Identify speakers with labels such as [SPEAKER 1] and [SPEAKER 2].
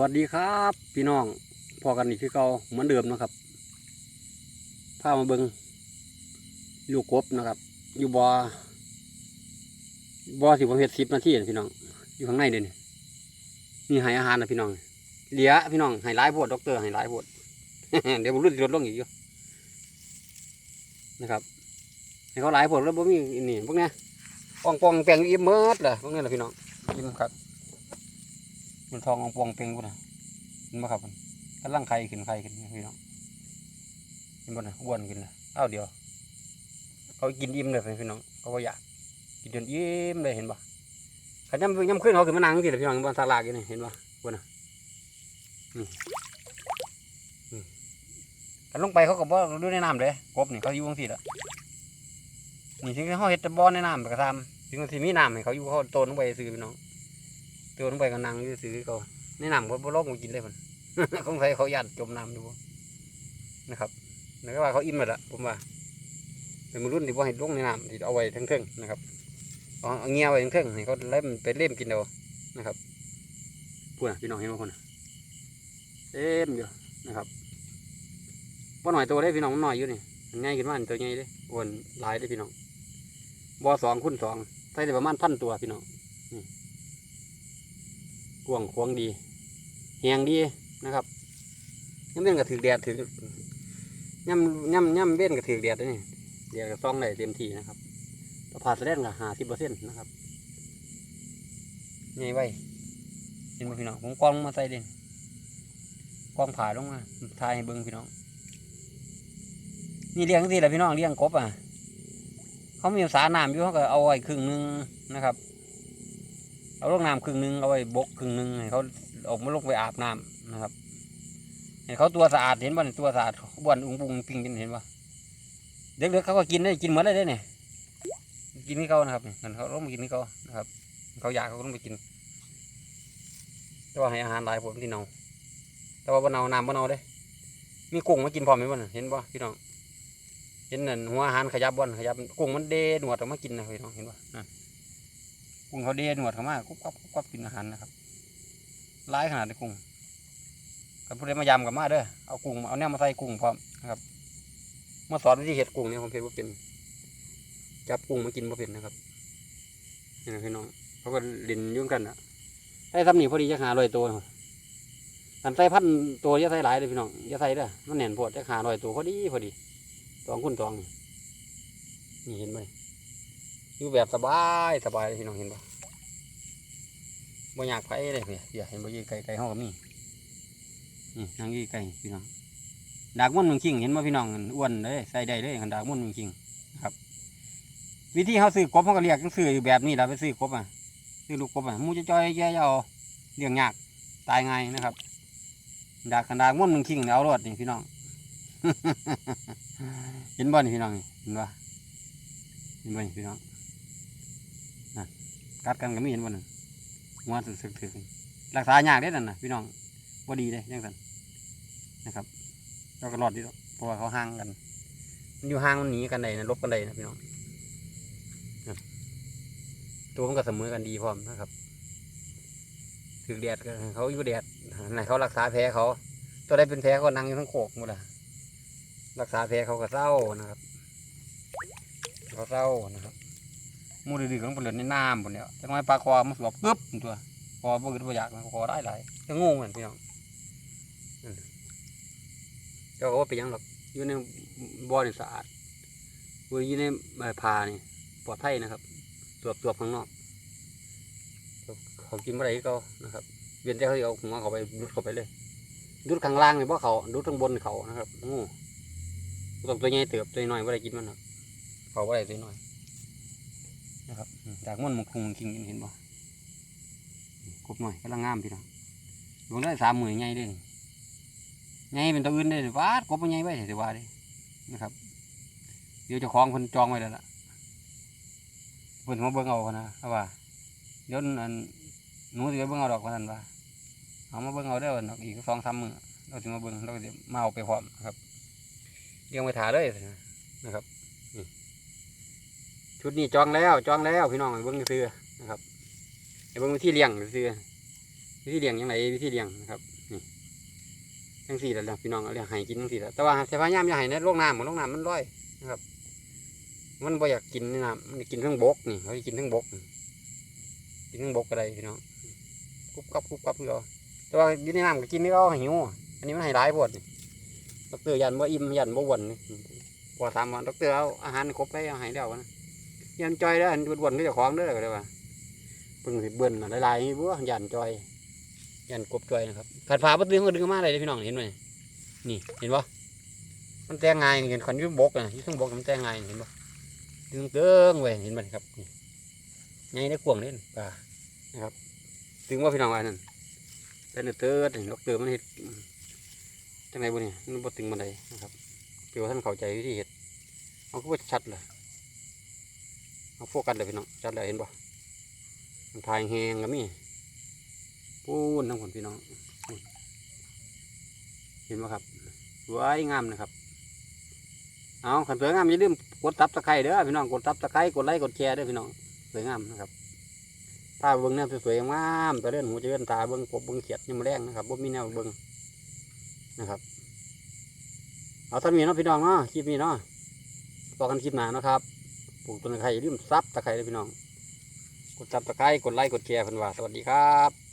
[SPEAKER 1] วัสดีครับ พี่น้องพอกันอีกคือเก่าเหมือนเดิมนะครับพามาเบิงลูกกบนะครับ อยู่บอบอสิบประเภทสิบนาทีนะพี่น้อง อยู่ข้างในเด่นนี่ให้อาหารนะพี่น้องเหลียพี่น้องให้ร้ายโพดด็อกเตอร์ให้ร้ายโพดเดี๋ยวผมรุ่นลดลงอีกอยู่นะครับให้เขาหลายโพดแล้วบ่มีนี่พวกเนี้ยปองปองแปลงอิ่มเมิดเลยพวกนี้แหละพี่น้องอิ่มครับ มันทององปองเป่งพุ่นนะเห็นไหมครับมันกำลังไข่ขึ้นไข่ขึ้นพี่น้องเห็นบ่นะอ้วนขึ้นนะอ้าวเดียวเขากินอิ่มเลยพี่น้องเขาก็อยากกินจนอิ่มเลยเห็นปะขันย่ำย่ำขึ้นเขาขึ้นมานั่งที่เลยพี่น้องบนสลากอยู่นี่เห็นปะพุ่นนะนี่ขันลงไปเขาก็บ่ดูในน้ำเลยกบนี่เขาอยู่ตรงที่ละนี่ถึงเขาเห็ดแต่บ่อในน้ำกระทำถึงที่มีน้ำให้เขาอยู่เขาโตนลงไปซื้อพี่น้อง ตัวลงไปก็นั่งอยู่ซื้อเขาในะน้ำเขาบ่ลอกมากินเลยมันคงใส่เขายันจมน้ำอยู่นะครับแล้วก็ว่าเขาอิ่มแล้วล่ะผมว่าเป็นมรุ่นที่ว่าให้ลงในน้ำที่เอาไว้ทั้งเทิงนะครับเอาเงี้ยไว้ทั้งเทิงๆให้เขาเล่มไปเล่มกินเอานะครับพูดนะพี่น้องเห็นไหมคนเต็มอยู่นะครับว่าหน่อยตัวได้พี่น้องหน่อยอยู่นี่มันง่ายขึ้นมาอันตัวใหญ่เลยอ้วนหลายเลยพี่น้องบอสองคูณสองใส่ได้ประมาณพันตัวพี่น้อง กวางควางดีแหงดีนะครับย่ำเว้นกับถือแดดถือย่ำย่ำย่ำเว้นกับถือแดดนี่แดดกับซองได้เต็มที่นะครับประพาสแสดงกับหาสิบเปอร์เซ็นต์นะครับไงไว้เห็นไหมพี่น้องผมกองมาใส่เด่นกองผ่าลงมาทายให้เบิ้งพี่น้อง นี่เลี้ยงสิแหละพี่น้องเลี้ยงกบอะเขามีสาน้ำอยู่เขาก็เอาไว้ครึ่งหนึงนะครับ เอาลงน้ำครึ่งหนึงเอาไว้บกครึ่งหนึงให้เขาออกมาลงไปอาบน้ำนะครับให้เขาตัวสะอาดเห็นป่ะเนี่ยตัวสะอาดบ้วนอุ้งปุงปิงกินเห็นป่ะเด็กๆเขาก็กินได้กินหมดเลยได้เนี่ยกินนี่เขานะครับเนี่ยเขาลงมากินนี่เขานะครับ เขาอยากเขาต้องไปกินแต่ว่าให้อาหารหลายผมที่เนาแต่ว่าบนเนาน้ำบนเนาเด้ มีกุ้งมากินพร้อมไหมบ่น่ะเห็นป่ะพี่น้องเห็นนั่นหัวอาหารขยับบ่นขยับกุ้งมันเดหนวดออกมากินนะพี่น้องเห็นป่ะนั่น กุ้งเขาเดหนวดเขามากุ๊บกับกุ๊บกับกินอาหารนะครับร้ายขนาดนี้กุ้งกับผู้ใดมายำกับมาเด้อเอากุ้งเอาแนวมาใส่กุ้งพร้อมนะครับมาสอนวิธีเห็ดกุ้งเนี่ยผมเพชรว่าเป็นจับกุ้งมากินว่าเป็นนะครับนี่นะพี่น้องเขาก็เล่นยุ่งกันอะได้ทำหนีพอดีจะหาลอยตัวกันใส่พันตัวจะใส่หลายเลยพี่น้องจะใส่เด้อมันแน่นโพดจะหาลอยตัวพอดีพอดีตองคุณตองนี่เห็นไหม อยู่แบบสบายสบายเลยพี่น้องเห็นปะบ่อยากไปเลยพี่เดี๋ยวเห็นบ่ยีไก่ไก่ห้องกับนี่นี่นางยีไก่พี่น้องดากม่วนมืองคิงเห็นบ่พี่น้องอ้วนเลยใส่ได้เลยคันดากม่วนมืองคิงครับ วิธีเขาซื้อกบเขาก็เรียกซื้ออยู่แบบนี้แหละไปซื้อกบอะซื้อลูกกบอะมูจะจอยแย่เอาเลี้ยงยากตายง่ายนะครับดากันดากม่วนมืองคิงเอารถนี่พี่น้องเห็นบ่นี่พี่น้องเห็นบ่เห็นบ่นี่พี่น้อง กัดกันก็มีเห็นบ่นั่นหัวสึกๆถึกรักษายากเด้นั่นน่ะพี่น้องบ่าดีเลยจังซั่นนะครับเราก็รอดดีเพราะว่าเขาห่างกัน มันอยู่ห่างมันหนีกันได้นะลบกันได้นะพี่น้องตัวมันก็เสมอกันดีพร้อมนะครับถึกแดดก็เขาอยู่แดดไหนเขารักษาแผลเขาตัวใดเป็นแผลเขานั่งอยู่ทั้งโขกหมดละรักษาแผลเขาก็เศร้านะครับเขาเศร้านะครับ มูดื้อๆก็ต้องไปเล่นในน้ำบนเนี้ยจังไงปลาคอมันสวบปึ๊บตัวคอบ่อึดบ่อยากนะคอได้หลายจะงงเหมือนพี่น้องนั่นน่ะเจ้าก็ว่าไปยังหรอกอยู่ในบ่อนี่สะอาดอยู่ในใบพานี่ปลอดภัยนะครับตัวจตัวข้างนอกเขากินอะไรก็นะครับ เวียนแต่เขาเอาหัวเขาไปดุดเข้าไปเลยดุดข้างล่างนี่เพราะเขาดุดข้างบนเขานะครับงูต้องตัวใหญ่เติบตัวน้อยว่าได้กินมันครับเขาว่าได้ตัวน้อย นะครับจากม่วนมุกคุงคิงเห็นบ่กบหน่อยกำลังงามพี่น้องลงได้สามหมื่นใหญ่เลยใหญ่เป็นตัวอื่นเลยว้ากบมันใหญ่ไว้ถือว่าเลยนะครับ เดี๋ยวจะคล้องคนจองไว้แล้วล่ะเพิ่นมาเบิ่งเอานะเพราะว่าเดี๋ยวอันหนูสิไปเบิ่งเอาดอกว่าท่านว่าเอามาเบิ่งเอาได้อดอกอีกสองสามมื้อเราสิมาเบิ่งเราก็จะมาเอาไปพร้อมนะครับเลี้ยงไว้ถาเลยนะครับ ชุดนี้จองแล้วจองแล้วพี่น้องให้เบิ้งซื้อนะครับให้เบิ้งวิธีเลี้ยงซื้อวิธีเลี้ยงยังไงวิธีเลี้ยงนะครับนี่ทั้งสี่แล้วพี่น้องเอาเลี้ยงให้กินทั้งสี่แล้วแต่ว่าแต่พยายามอย่าให้ในโรงน้ำของโรงน้ำมันร้อยนะครับ มันบ่อยากกินน้ำมันกินทั้งบกนี่เขากินทั้งบกกินทั้งบกก็ได้พี่น้องกรุบกับกรุบกับคือเราแต่ว่าอยู่ในน้ำก็กินนี่ก็หิวอันนี้มันให้ร้ายปวดดอกเตอร์ยันบ่อิ่มยันบ่วนนี่พอถามว่าดอกเตอร์เอาอาหารครบไปเอาให้แล้วนะ ยันจอยเด้ออันบ่วนๆคือเจ้องเด้อก็เลยว่าเพิ่งสิเบิ่นน่ะหลายๆบัวยันจอยยันกบจอยนะครับขัดฝาประตูมันก็ดึงออกมาเลยพี่น้องเห็นไหมนี่เห็นปะมันแต่งงานเห็นขันยุ่บกนะยุ่ข้างบกมันแต่งงานเห็นปะดึงเติ้งไว้เห็นไหมครับนี่ไงได้กวงเล่นป่านะครับถึงว่าพี่น้องว่านั่นแต่เนื้อเติร์ดนี่ดอกเตอร์มันเห็ดจังไงบุนี่มันบ่ถึงบันไดนะครับเพื่อว่าท่านเข้าใจวิธีเห็ดเอาก็ชัดเลย เอาโฟกัสเลยพี่น้องชัดเลยเห็นปะมันทายแหงก็มีปูนทั้งผลพี่น้อง เห็นไหมครับสวยงามนะครับ เอาขันสวยงามอย่าลืมกดตับตะไคร้เด้อพี่น้องกดตับตะไคร้กดไลค์กดแชร์เด้อพี่น้องสวยงามนะครับถ้าเบิ้งเนี่ยสวยงามตะเลื่อนหูจะเลื่อนตาเบิ้งกบเบิ้งเขียดยังมาแรงนะครับบ่มีแนวเบิ้งนะครับ เอาท่านมีเนาะพี่น้องเนาะคลิปนี้เนาะต่อกันคลิปหนาเนาะครับ ปลูกต้นตะไคร่ริมซับตะไคร้เลยพี่น้อง กดซับตะไคร้กดไลค์กดแชร์เพันว่า สวัสดีครับ